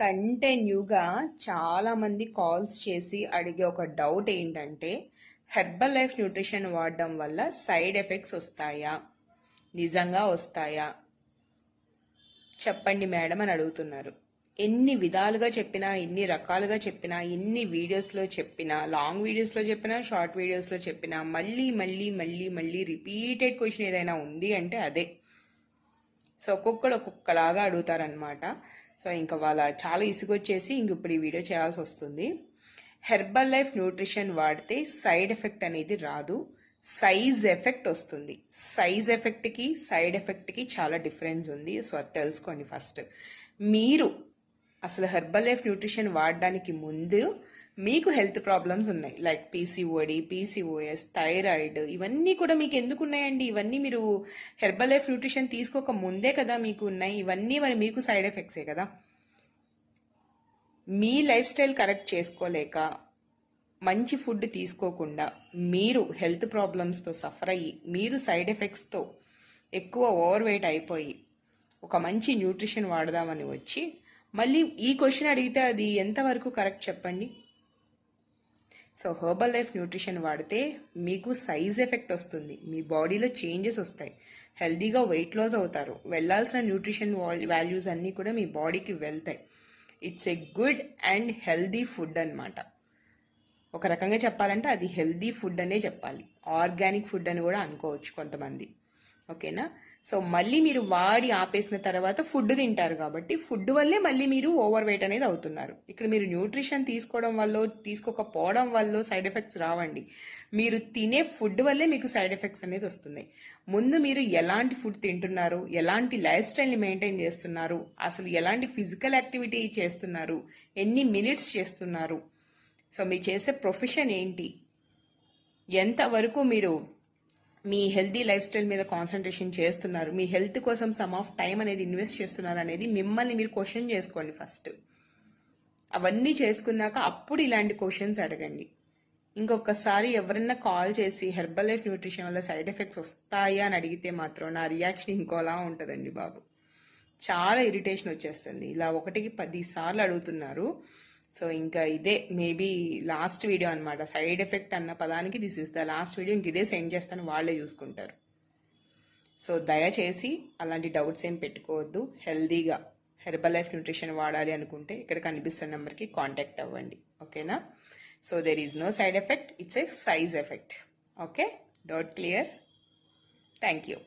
కంటిన్యూగా చాలామంది కాల్స్ చేసి అడిగే ఒక డౌట్ ఏంటంటే హెర్బల్ లైఫ్ న్యూట్రిషన్ వాడడం వల్ల సైడ్ ఎఫెక్ట్స్ వస్తాయా? నిజంగా వస్తాయా? చెప్పండి మేడం అని అడుగుతున్నారు. ఎన్ని విధాలుగా చెప్పినా ఎన్ని రకాలుగా చెప్పినా ఎన్ని వీడియోస్లో చెప్పినా లాంగ్ వీడియోస్లో చెప్పినా షార్ట్ వీడియోస్లో చెప్పినా మళ్ళీ మళ్ళీ మళ్ళీ మళ్ళీ రిపీటెడ్ క్వశ్చన్ ఏదైనా ఉంది అంటే అదే. సో ఒక్కొక్కరు ఒక్కొక్కలాగా అడుగుతారనమాట సో ఇంకా వాళ్ళ చాలా ఇసుగొచ్చేసి ఇంక ఇప్పుడు ఈ వీడియో చేయాల్సి వస్తుంది. హెర్బల్ లైఫ్ న్యూట్రిషన్ వాడితే సైడ్ ఎఫెక్ట్ అనేది రాదు. సైజ్ ఎఫెక్ట్ వస్తుంది. సైజ్ ఎఫెక్ట్కి సైడ్ ఎఫెక్ట్కి చాలా డిఫరెన్స్ ఉంది. సో అది తెలుసుకోండి ఫస్ట్ మీరు అసలు హెర్బల్ లైఫ్ న్యూట్రిషన్ వాడడానికి ముందు మీకు హెల్త్ ప్రాబ్లమ్స్ ఉన్నాయి. లైక్ పీసీఓడి పీసీఓఎస్ థైరాయిడ్ ఇవన్నీ కూడా మీకు ఎందుకు ఉన్నాయండి? ఇవన్నీ మీరు హెర్బల్ లైఫ్ న్యూట్రిషన్ తీసుకోక ముందే కదా మీకు ఉన్నాయి. ఇవన్నీ మరి మీకు సైడ్ ఎఫెక్ట్సే కదా? మీ లైఫ్ స్టైల్ కరెక్ట్ చేసుకోలేక మంచి ఫుడ్ తీసుకోకుండా మీరు హెల్త్ ప్రాబ్లమ్స్తో సఫర్ అయ్యి మీరు సైడ్ ఎఫెక్ట్స్తో ఎక్కువ ఓవర్ వెయిట్ అయిపోయి ఒక మంచి న్యూట్రిషన్ వాడదామని వచ్చి మళ్ళీ ఈ క్వశ్చన్ అడిగితే అది ఎంతవరకు కరెక్ట్ చెప్పండి? సో హెర్బల్ లైఫ్ న్యూట్రిషన్ వాడితే మీకు సైజ్ ఎఫెక్ట్ వస్తుంది. మీ బాడీలో చేంజెస్ వస్తాయి. హెల్దీగా వెయిట్ లాస్ అవుతారు. వెళ్ళాల్సిన న్యూట్రిషన్ వాల్యూస్ అన్నీ కూడా మీ బాడీకి వెళ్తాయి. It's a good and healthy food అన్నమాట. ఒక రకంగా చెప్పాలంటే అది హెల్దీ ఫుడ్ అనే చెప్పాలి. ఆర్గానిక్ ఫుడ్ అని కూడా అనుకోవచ్చు కొంతమంది. ఓకేనా? సో మళ్ళీ మీరు వాడి ఆపేసిన తర్వాత ఫుడ్ తింటారు కాబట్టి ఫుడ్ వల్లే మళ్ళీ మీరు ఓవర్ వెయిట్ అనేది అవుతున్నారు. ఇక్కడ మీరు న్యూట్రిషన్ తీసుకోవడం వల్ల తీసుకోకపోవడం వల్ల సైడ్ ఎఫెక్ట్స్ రావండి. మీరు తినే ఫుడ్ వల్లే మీకు సైడ్ ఎఫెక్ట్స్ అనేది వస్తున్నాయి. ముందు మీరు ఎలాంటి ఫుడ్ తింటున్నారు ఎలాంటి లైఫ్ స్టైల్ని మెయింటైన్ చేస్తున్నారు అసలు ఎలాంటి ఫిజికల్ యాక్టివిటీ చేస్తున్నారు ఎన్ని మినిట్స్ చేస్తున్నారు సో మీరు చేసే ప్రొఫెషన్ ఏంటి ఎంతవరకు మీరు మీ హెల్దీ లైఫ్ స్టైల్ మీద కాన్సన్ట్రేషన్ చేస్తున్నారు. మీ హెల్త్ కోసం సమ్ ఆఫ్ టైం అనేది ఇన్వెస్ట్ చేస్తున్నారు అనేది మిమ్మల్ని మీరు క్వశ్చన్ చేసుకోండి ఫస్ట్ అవన్నీ చేసుకున్నాక అప్పుడు ఇలాంటి క్వశ్చన్స్ అడగండి. ఇంకొకసారి ఎవరన్నా కాల్ చేసి హెర్బల్ లైఫ్ న్యూట్రిషన్ వల్ల సైడ్ ఎఫెక్ట్స్ వస్తాయా అని అడిగితే మాత్రం నా రియాక్షన్ ఇంకోలా ఉంటుందండి బాబు. చాలా ఇరిటేషన్ వచ్చేస్తుంది. ఇలా ఒకటికి పది సార్లు అడుగుతున్నారు. సో ఇంకా ఇదే మేబీ లాస్ట్ వీడియో అనమాట సైడ్ ఎఫెక్ట్ అన్న పదానికి this is the last video ఇంక ఇదే సెండ్ చేస్తాను. వాళ్ళే చూసుకుంటారు. సో దయచేసి అలాంటి డౌట్స్ ఏం పెట్టుకోవద్దు. హెల్దీగా హెర్బల్ లైఫ్ న్యూట్రిషన్ వాడాలి అనుకుంటే ఇక్కడ కనిపిస్తున్న నెంబర్కి కాంటాక్ట్ అవ్వండి. ఓకేనా so there is no side effect it's a size effect okay doubt clear thank you